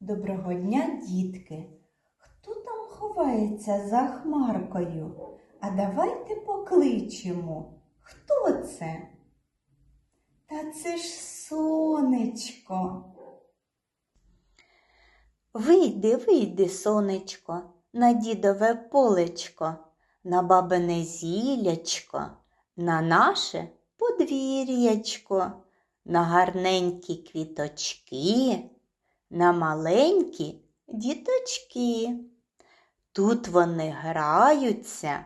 Доброго дня, дітки! Хто там ховається за хмаркою? А давайте покличемо. Хто це? Та це ж сонечко. Вийди, вийди, сонечко, на дідове полечко, на бабине зілячко, на наше подвір'ячко, на гарненькі квіточки, на маленькі діточки. Тут вони граються,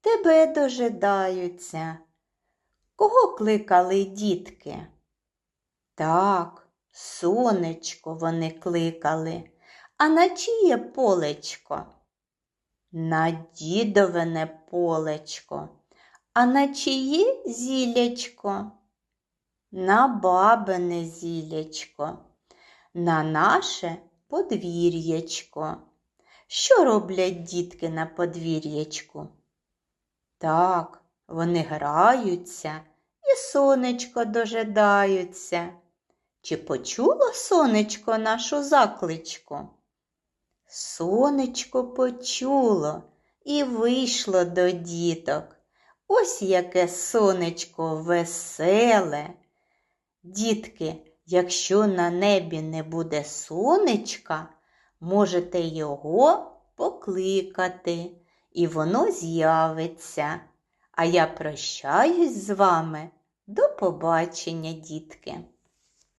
тебе дожидаються. Кого кликали дітки? Так, сонечко вони кликали, а на чиє полечко? На дідовине полечко, а на чиє зілячко? На бабине зілячко, на наше подвір'ячко. Що роблять дітки на подвір'ячку? Так, вони граються і сонечко дожидаються. Чи почуло сонечко нашу закличку? Сонечко почуло і вийшло до діток. Ось яке сонечко веселе. Дітки, якщо на небі не буде сонечка, можете його покликати, і воно з'явиться. А я прощаюсь з вами. До побачення, дітки!